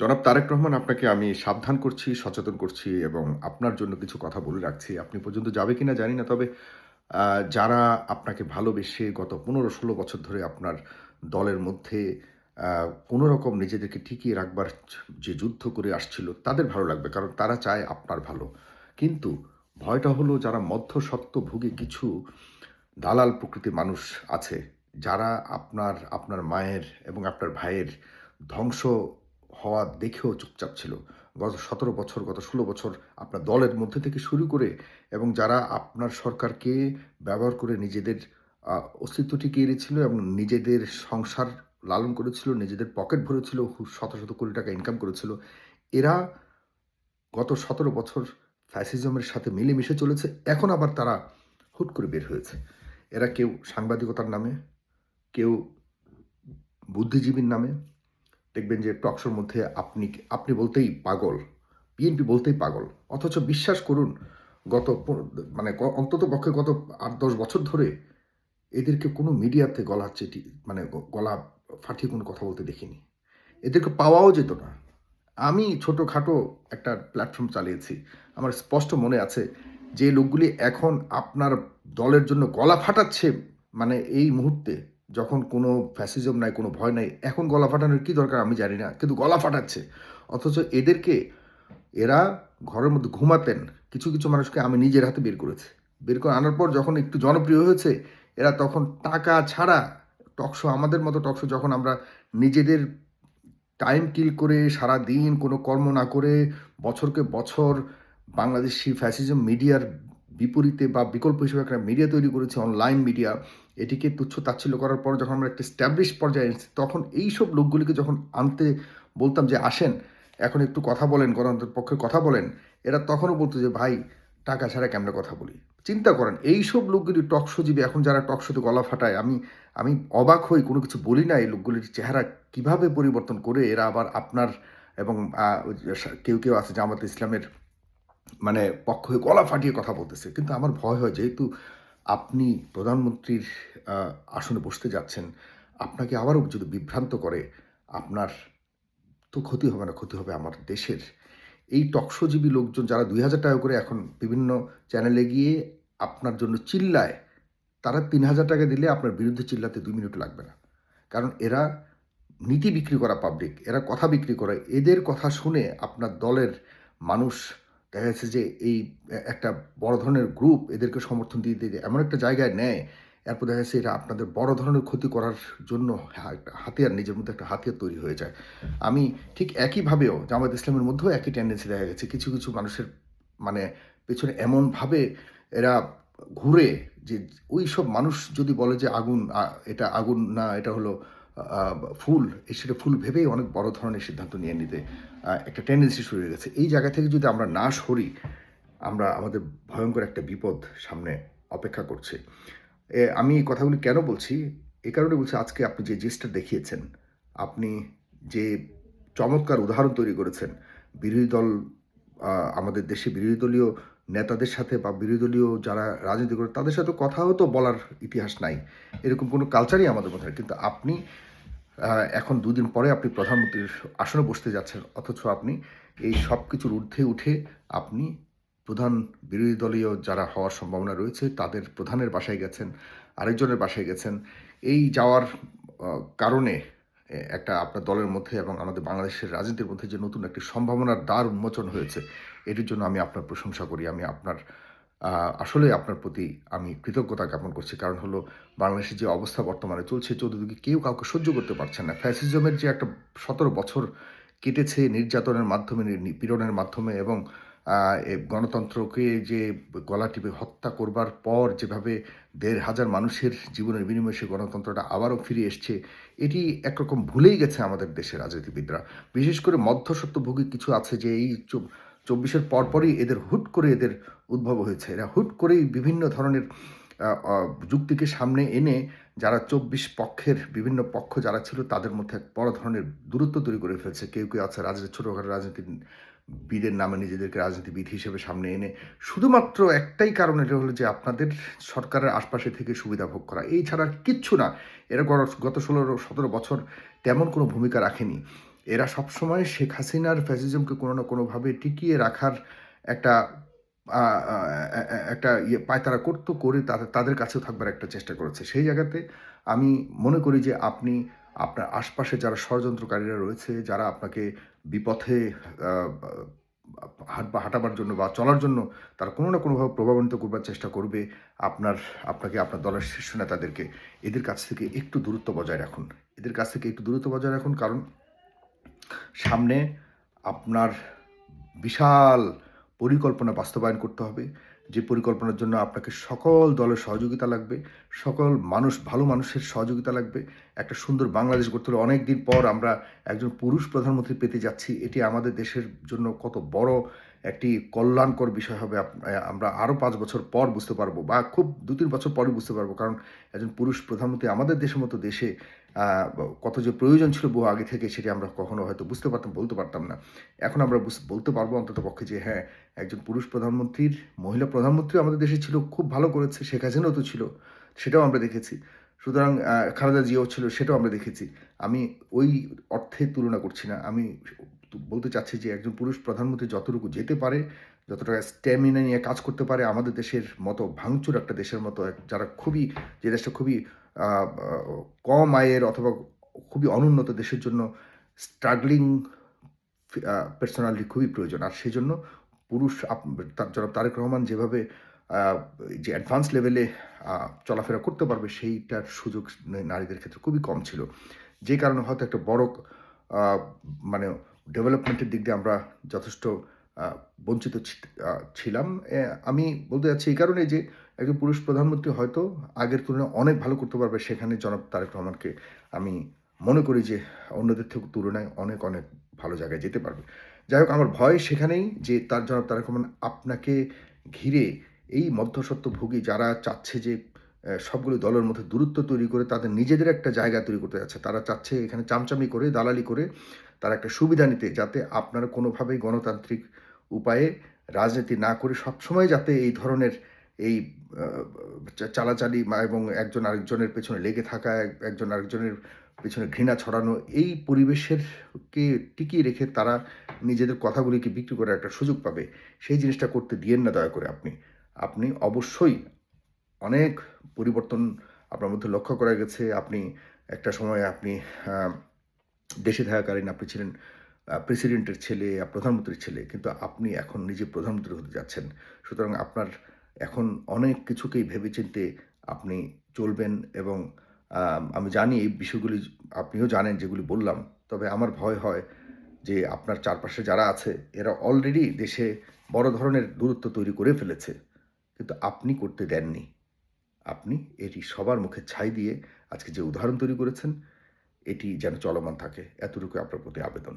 জনাব তারেক রহমান, আপনাকে আমি সাবধান করছি, সচেতন করছি এবং আপনার জন্য কিছু কথা বলে রাখছি। আপনি পর্যন্ত যাবে কিনা জানি না, তবে যারা আপনাকে ভালোবেসে গত পনেরো ষোলো বছর ধরে আপনার দলের মধ্যে কোনো রকম নিজেদেরকে টিকিয়ে রাখবার যে যুদ্ধ করে আসছিল, তাদের ভালো লাগবে, কারণ তারা চায় আপনার ভালো। কিন্তু ভয়টা হলো যারা মধ্যসত্ত্বভোগী কিছু দালাল প্রকৃতির মানুষ আছে, যারা আপনার আপনার মায়ের এবং আপনার ভাইয়ের ধ্বংস হওয়া দেখেও চুপচাপ ছিল। গত সতেরো বছর, গত ষোলো বছর আপনার দলের মধ্যে থেকে শুরু করে এবং যারা আপনার সরকারকে ব্যবহার করে নিজেদের অস্তিত্ব টিকিয়ে রেখেছিল এবং নিজেদের সংসার লালন করেছিল, নিজেদের পকেট ভরেছিল শত শত কোটি টাকা ইনকাম করেছিল, এরা গত সতেরো বছর ফ্যাসিজমের সাথে মিলেমিশে চলেছে। এখন আবার তারা হুট করে বের হয়েছে। এরা কেউ সাংবাদিকতার নামে, কেউ বুদ্ধিজীবীর নামে দেখবেন যে টকশোর মধ্যে আপনি আপনি বলতেই পাগল বিএনপি বলতেই পাগল। অথচ বিশ্বাস করুন, গত মানে অন্তত পক্ষে গত আট, দশ বছর ধরে এদেরকে কোনো মিডিয়াতে গলা চেটি মানে গলা ফাটিয়ে কোনো কথা বলতে দেখিনি। এদেরকে পাওয়াও যেত না। আমি ছোটোখাটো একটা প্ল্যাটফর্ম চালিয়েছি। আমার স্পষ্ট মনে আছে যে লোকগুলি এখন আপনার দলের জন্য গলা ফাটাচ্ছে মানে এই মুহূর্তে। যখন কোনো ফ্যাসিজম নাই, কোনো ভয় নাই, এখন গলা ফাটানোর কী দরকার আমি জানি না, কিন্তু গলা ফাটাচ্ছে। অথচ এদেরকে এরা ঘরের মধ্যে ঘুমাতেন, কিছু কিছু মানুষকে আমি নিজের হাতে বের করেছি। বের করে আনার পর যখন একটু জনপ্রিয় হয়েছে, এরা তখন টাকা ছাড়া টকশো আমাদের মতো টকশো যখন আমরা নিজেদের টাইম কিল করে সারা দিন কোনো কর্ম না করে, বছরকে বছর বাংলাদেশি ফ্যাসিজম মিডিয়ার বিপরীতে বা বিকল্প হিসেবে একটা মিডিয়া তৈরি করেছে অনলাইন মিডিয়া এটিকে তুচ্ছ তাচ্ছিল্য করার পর যখন আমরা একটা স্ট্যাবলিশ পর্যায়ে এসেছি, তখন এইসব লোকগুলিকে যখন আনতে বলতাম যে আসেন, এখন একটু কথা বলেন, গণতন্ত্রের পক্ষে কথা বলেন, এরা তখনও বলতো যে, ভাই, টাকা ছাড়া কেমনে কথা বলি? চিন্তা করেন, এইসব লোকগুলি টকশোজীবী এখন যারা টকশোতে গলা ফাটায়, আমি আমি অবাক হই, কোনো কিছু বলি না, এই লোকগুলির চেহারা কীভাবে পরিবর্তন করে এরা আবার আপনার এবং কেউ কেউ আছে জামাত ইসলামের মানে পক্ষ হয়ে গলা ফাটিয়ে কথা বলতেছে। কিন্তু আমার ভয় হয় যেহেতু আপনি প্রধানমন্ত্রীর আসনে বসতে যাচ্ছেন, আপনাকে আবারও যদি বিভ্রান্ত করে, আপনার তো ক্ষতি হবে না, ক্ষতি হবে আমার দেশের। এই টকশোজীবী লোকজন যারা দুই হাজার টাকা করে এখন বিভিন্ন চ্যানেলে গিয়ে আপনার জন্য চিল্লায়, তারা তিন হাজার টাকা দিলে আপনার বিরুদ্ধে চিল্লাতে দুই মিনিট লাগবে না। কারণ এরা নীতি বিক্রি করা পাবলিক এরা কথা বিক্রি করে। এদের কথা শুনে আপনার দলের মানুষ দেখা যাচ্ছে যে এই একটা বড় ধরনের গ্রুপ এদেরকে সমর্থন দিয়ে দিয়ে এমন একটা জায়গায় নেয়। এরপর দেখা যাচ্ছে এটা আপনাদের বড় ধরনের ক্ষতি করার জন্য হাতিয়ার, নিজের মধ্যে একটা হাতিয়ার তৈরি হয়ে যায়। আমি ঠিক একইভাবেও জামাত ইসলামের মধ্যেও একই টেন্ডেন্সি দেখা গেছে। কিছু কিছু মানুষের মানে পেছনে এমনভাবে এরা ঘুরে যে ওই সব মানুষ যদি বলে যে আগুন এটা আগুন না, এটা হলো ফুল সেটা ফুল ভেবেই অনেক বড় ধরনের সিদ্ধান্ত নিয়ে নিতে একটা টেন্ডেন্সি শুরু হয়ে গেছে। এই জায়গা থেকে যদি আমরা না সরি, আমরা আমাদের ভয়ঙ্কর একটা বিপদ সামনে অপেক্ষা করছে। আমি এই কথাগুলি কেন বলছি? এ কারণে বলছি, আজকে আপনি যে জিনিসটা দেখিয়েছেন, আপনি যে চমৎকার উদাহরণ তৈরি করেছেন, বিরোধী দল আমাদের দেশে বিরোধী দলীয় নেতাদের সাথে বা বিরোধী দলীয় যারা রাজনীতি করে, তাদের সাথে কথাও তো বলার ইতিহাস নাই এরকম কোনো কালচারই আমাদের মধ্যে। কিন্তু আপনি এখন দুদিন পরে আপনি প্রধানমন্ত্রীর আসনে বসতে যাচ্ছেন, অথচ আপনি এই সব কিছুর ঊর্ধ্বে উঠে আপনি প্রধান বিরোধী দলীয় যারা হওয়ার সম্ভাবনা রয়েছে, তাদের প্রধানের বাসায় গেছেন, আরেকজনের বাসায় গেছেন এই যাওয়ার কারণে একটা আপনার দলের মধ্যে এবং আমাদের বাংলাদেশের রাজনীতির মধ্যে যে নতুন একটি সম্ভাবনার দ্বার উন্মোচন হয়েছে, এটির জন্য আমি আপনার প্রশংসা করি। আমি আপনার আসলে আপনার প্রতি আমি কৃতজ্ঞতা জ্ঞাপন করছি। কারণ হলো বাংলাদেশের যে অবস্থা বর্তমানে চলছে, চতুর্দিকে কেউ কাউকে সহ্য করতে পারছেন না। ফ্যাসিজমের যে একটা সতেরো বছর কেটেছে নির্যাতনের মাধ্যমে নিপীড়নের মাধ্যমে এবং গণতন্ত্রকে যে গলা টিপে হত্যা করবার পর যেভাবে দেড় হাজার মানুষের জীবনের বিনিময়ে সে গণতন্ত্রটা আবারও ফিরে এসছে, এটি একরকম ভুলেই গেছে আমাদের দেশের রাজনীতিবিদরা। বিশেষ করে মধ্যসত্ত্বভোগী কিছু আছে যে এই চব- চব্বিশের পরপরই এদের হুট করে এদের উদ্ভব হয়েছে। এরা হুট করেই বিভিন্ন ধরনের যুক্তিকে সামনে এনে যারা চব্বিশ পক্ষের বিভিন্ন পক্ষ যারা ছিল তাদের মধ্যে এক বড় ধরনের দূরত্ব তৈরি করে ফেলছে। কেউ কেউ আছে রাজনীতি ছোটোখাটো রাজনীতিবিদের নামে নিজেদেরকে রাজনীতিবিদ হিসেবে সামনে এনে শুধুমাত্র একটাই কারণ এটা হলো যে আপনাদের সরকারের আশপাশে থেকে সুবিধা ভোগ করা। এই ছাড়া কিচ্ছু না। এরা গত- ষোলো সতেরো বছর তেমন কোনো ভূমিকা রাখেনি। এরা সবসময় শেখ হাসিনার ফ্যাসিজমকে কোনো না কোনোভাবে টিকিয়ে রাখার একটা একটা ইয়ে পায়তারা করতো করে তাদের কাছেও থাকবার একটা চেষ্টা করেছে। সেই জায়গাতে আমি মনে করি যে আপনি আপনার আশপাশে যারা ষড়যন্ত্রকারীরা রয়েছে, যারা আপনাকে বিপথে হাঁটবা হাঁটাবার জন্য বা চলার জন্য তার কোনো না কোনোভাবে প্রভাবান্বিত করবার চেষ্টা করবে আপনার, আপনাকে আপনার দলের শীর্ষ নেতাদেরকে। এদের কাছ থেকে একটু দূরত্ব বজায় রাখুন। এদের কাছ থেকে একটু দূরত্ব বজায় রাখুন কারণ সামনে আপনার বিশাল পরিকল্পনা বাস্তবায়ন করতে হবে। যে পরিকল্পনার জন্য আপনাকে সকল দলের সহযোগিতা লাগবে। সকল মানুষ, ভালো মানুষের সহযোগিতা লাগবে। একটা সুন্দর বাংলাদেশ গড়তে হলে অনেকদিন পর আমরা একজন পুরুষ প্রধানমন্ত্রী পেতে যাচ্ছি। এটি আমাদের দেশের জন্য কত বড় একটি কল্যাণকর বিষয় হবে আমরা আরও পাঁচ বছর পর বুঝতে পারব বা খুব ২-৩ বছর পরেই বুঝতে পারব। কারণ একজন পুরুষ প্রধানমন্ত্রী আমাদের দেশের মতো দেশে কত যে প্রয়োজন ছিল বহু আগে থেকে সেটি আমরা কখনো হয়তো বুঝতে পারতাম, বলতে পারতাম না। এখন আমরা বলতে পারব অন্ততপক্ষে যে হ্যাঁ, একজন পুরুষ প্রধানমন্ত্রীর মহিলা প্রধানমন্ত্রীও আমাদের দেশে ছিল, খুব ভালো করেছে। শেখ হাসিনাও তো ছিল। সেটাও আমরা দেখেছি। সুতরাং খালেদা জিয়াও ছিল, সেটাও আমরা দেখেছি। আমি ওই অর্থে তুলনা করছি না। আমি বলতে চাচ্ছি যে একজন পুরুষ প্রধানমন্ত্রী যতটুকু যেতে পারে, যতটা স্ট্যামিনা নিয়ে কাজ করতে পারে আমাদের দেশের মতো ভাঙচুর একটা দেশের মতো যারা খুবই যে দেশটা খুবই কম আয়ের অথবা খুবই অনুন্নত দেশের জন্য স্ট্রাগলিং পার্সোনালিটি খুবই প্রয়োজন। আর সেজন্য পুরুষ আপ তা জনাব তারেক রহমান যেভাবে যে অ্যাডভান্স লেভেলে চলাফেরা করতে পারবে, সেইটার সুযোগ নারীদের ক্ষেত্রে খুবই কম ছিল। যে কারণে হয়তো একটা বড় মানে ডেভেলপমেন্টের দিক দিয়ে আমরা যথেষ্ট বঞ্চিত ছিলাম। আমি বলতে চাচ্ছি এই কারণেই যে একজন পুরুষ প্রধানমন্ত্রী হয়তো আগের তুলনায় অনেক ভালো করতে পারবে। সেখানে জনাব তারেক রহমানকে আমি মনে করি যে অন্যদের থেকে তুলনায় অনেক, অনেক ভালো জায়গায় যেতে পারবে। যাই হোক আমার ভয় সেখানেই যে তার জনাব তারেক রহমান আপনাকে ঘিরে এই মধ্যস্বত্বভোগী যারা চাচ্ছে যে সবগুলো দলের মধ্যে দূরত্ব তৈরি করে তাদের নিজেদের একটা জায়গা তৈরি করতে যাচ্ছে। তারা চাচ্ছে এখানে চামচামি করে, দালালি করে তারা একটা সুবিধা নিতে যাতে আপনারা কোনোভাবেই গণতান্ত্রিক উপায়ে রাজনীতি না করে সবসময় যাতে এই ধরনের এই চালাচালি এবং একজন আরেকজনের পেছনে লেগে থাকা, এক একজন আরেকজনের পেছনে ঘৃণা ছড়ানো এই পরিবেশের কে টিকিয়ে রেখে তারা নিজেদের কথাগুলিকে বিক্রি করার একটা সুযোগ পাবে। সেই জিনিসটা করতে দিয়েন না দয়া করে আপনি। আপনি অবশ্যই অনেক পরিবর্তন আপনার মধ্যে লক্ষ্য করা গেছে। আপনি একটা সময়ে আপনি দেশে থাকাকালীন আপনি ছিলেন প্রেসিডেন্টের ছেলে, প্রধানমন্ত্রীর ছেলে। কিন্তু আপনি এখন নিজে প্রধানমন্ত্রী হতে যাচ্ছেন। সুতরাং আপনার এখন অনেক কিছুকেই ভেবেচিন্তে আপনি চলবেন এবং আমি জানি এই বিষয়গুলি আপনিও জানেন যেগুলি বললাম। তবে আমার ভয় হয় যে আপনার চারপাশে যারা আছে এরা অলরেডি দেশে বড় ধরনের দূরত্ব তৈরি করে ফেলেছে। কিন্তু আপনি করতে দেননি। আপনি এটি সবার মুখে ছাই দিয়ে আজকে যে উদাহরণ তৈরি করেছেন, এটি যেন চলমান থাকে। এতটুকু আপনার প্রতি আবেদন।